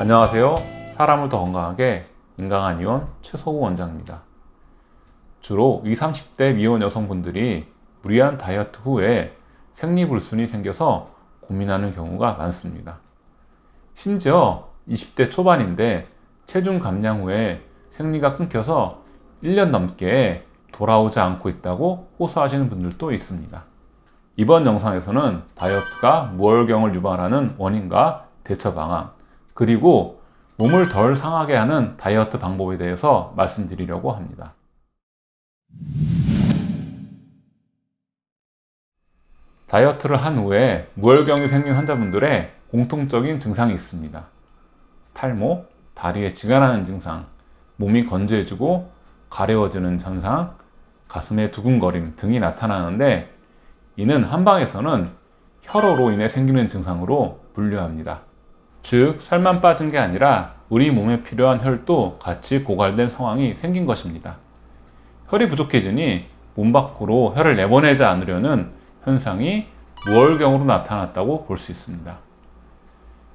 안녕하세요. 사람을 더 건강하게 인강한 이원 최소우 원장입니다. 주로 20, 30대 미혼 여성분들이 무리한 다이어트 후에 생리불순이 생겨서 고민하는 경우가 많습니다. 심지어 20대 초반인데 체중 감량 후에 생리가 끊겨서 1년 넘게 돌아오지 않고 있다고 호소하시는 분들도 있습니다. 이번 영상에서는 다이어트가 무월경을 유발하는 원인과 대처 방안, 그리고 몸을 덜 상하게 하는 다이어트 방법에 대해서 말씀드리려고 합니다. 다이어트를 한 후에 무월경이 생긴 환자분들의 공통적인 증상이 있습니다. 탈모, 다리에 지가 나는 증상, 몸이 건조해지고 가려워지는 현상, 가슴에 두근거림 등이 나타나는데 이는 한방에서는 혈어로 인해 생기는 증상으로 분류합니다. 즉, 살만 빠진 게 아니라 우리 몸에 필요한 혈도 같이 고갈된 상황이 생긴 것입니다. 혈이 부족해지니 몸 밖으로 혈을 내보내지 않으려는 현상이 무월경으로 나타났다고 볼 수 있습니다.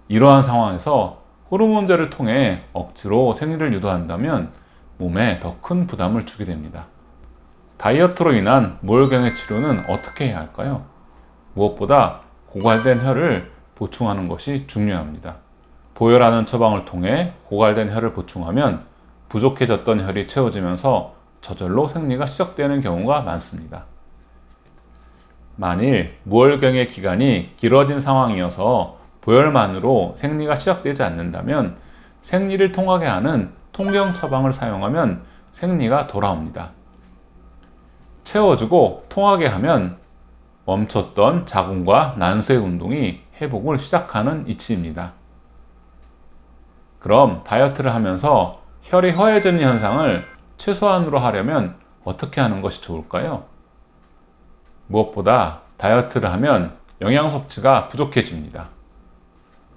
이러한 상황에서 호르몬제를 통해 억지로 생리를 유도한다면 몸에 더 큰 부담을 주게 됩니다. 다이어트로 인한 무월경의 치료는 어떻게 해야 할까요? 무엇보다 고갈된 혈을 보충하는 것이 중요합니다. 보혈하는 처방을 통해 고갈된 혈을 보충하면 부족해졌던 혈이 채워지면서 저절로 생리가 시작되는 경우가 많습니다. 만일 무월경의 기간이 길어진 상황이어서 보혈만으로 생리가 시작되지 않는다면 생리를 통하게 하는 통경 처방을 사용하면 생리가 돌아옵니다. 채워주고 통하게 하면 멈췄던 자궁과 난수의 운동이 회복을 시작하는 이치입니다. 그럼 다이어트를 하면서 혈이 허해지는 현상을 최소한으로 하려면 어떻게 하는 것이 좋을까요? 무엇보다 다이어트를 하면 영양 섭취가 부족해집니다.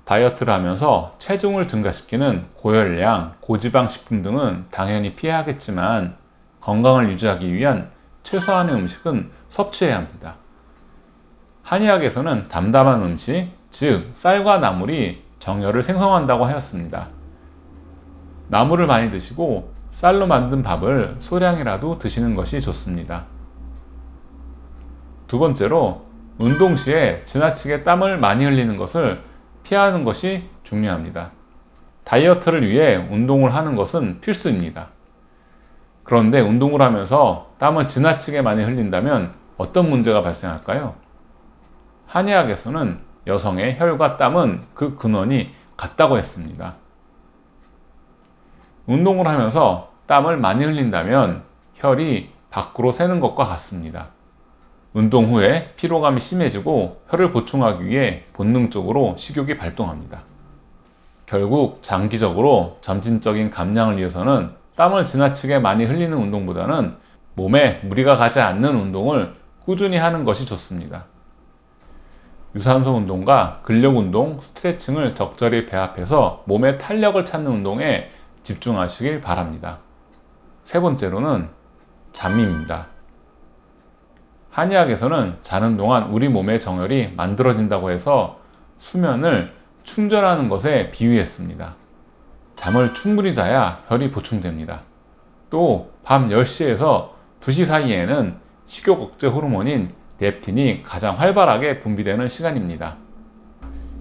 다이어트를 하면서 체중을 증가시키는 고열량, 고지방 식품 등은 당연히 피해야겠지만 건강을 유지하기 위한 최소한의 음식은 섭취해야 합니다. 한의학에서는 담담한 음식, 즉 쌀과 나물이 정열을 생성한다고 하였습니다. 나물을 많이 드시고 쌀로 만든 밥을 소량이라도 드시는 것이 좋습니다. 두 번째로 운동 시에 지나치게 땀을 많이 흘리는 것을 피하는 것이 중요합니다. 다이어트를 위해 운동을 하는 것은 필수입니다. 그런데 운동을 하면서 땀을 지나치게 많이 흘린다면 어떤 문제가 발생할까요? 한의학에서는 여성의 혈과 땀은 그 근원이 같다고 했습니다. 운동을 하면서 땀을 많이 흘린다면 혈이 밖으로 새는 것과 같습니다. 운동 후에 피로감이 심해지고 혈을 보충하기 위해 본능적으로 식욕이 발동합니다. 결국 장기적으로 점진적인 감량을 위해서는 땀을 지나치게 많이 흘리는 운동보다는 몸에 무리가 가지 않는 운동을 꾸준히 하는 것이 좋습니다. 유산소 운동과 근력 운동, 스트레칭을 적절히 배합해서 몸의 탄력을 찾는 운동에 집중하시길 바랍니다. 세 번째로는 잠입니다. 한의학에서는 자는 동안 우리 몸의 정혈이 만들어진다고 해서 수면을 충전하는 것에 비유했습니다. 잠을 충분히 자야 혈이 보충됩니다. 또 밤 10시에서 2시 사이에는 식욕 억제 호르몬인 렙틴이 가장 활발하게 분비되는 시간입니다.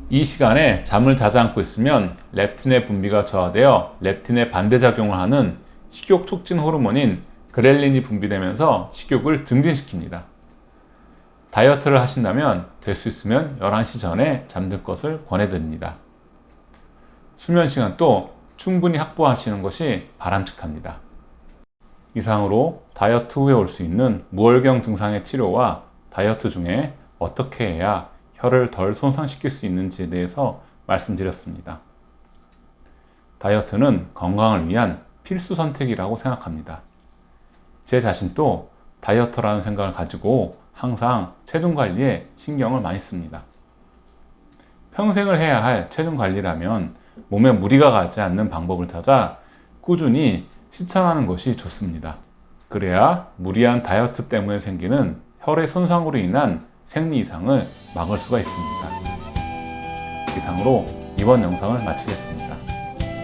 이 시간에 잠을 자지 않고 있으면 렙틴의 분비가 저하되어 렙틴의 반대작용을 하는 식욕 촉진 호르몬인 그렐린이 분비되면서 식욕을 증진시킵니다. 다이어트를 하신다면 될 수 있으면 11시 전에 잠들 것을 권해드립니다. 수면 시간도 충분히 확보하시는 것이 바람직합니다. 이상으로 다이어트 후에 올 수 있는 무월경 증상의 치료와 다이어트 중에 어떻게 해야 혈을 덜 손상시킬 수 있는지에 대해서 말씀드렸습니다. 다이어트는 건강을 위한 필수 선택이라고 생각합니다. 제 자신도 다이어트라는 생각을 가지고 항상 체중 관리에 신경을 많이 씁니다. 평생을 해야 할 체중 관리라면 몸에 무리가 가지 않는 방법을 찾아 꾸준히 실천하는 것이 좋습니다. 그래야 무리한 다이어트 때문에 생기는 혈의 손상으로 인한 생리 이상을 막을 수가 있습니다. 이상으로 이번 영상을 마치겠습니다.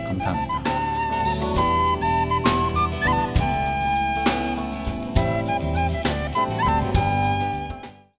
감사합니다.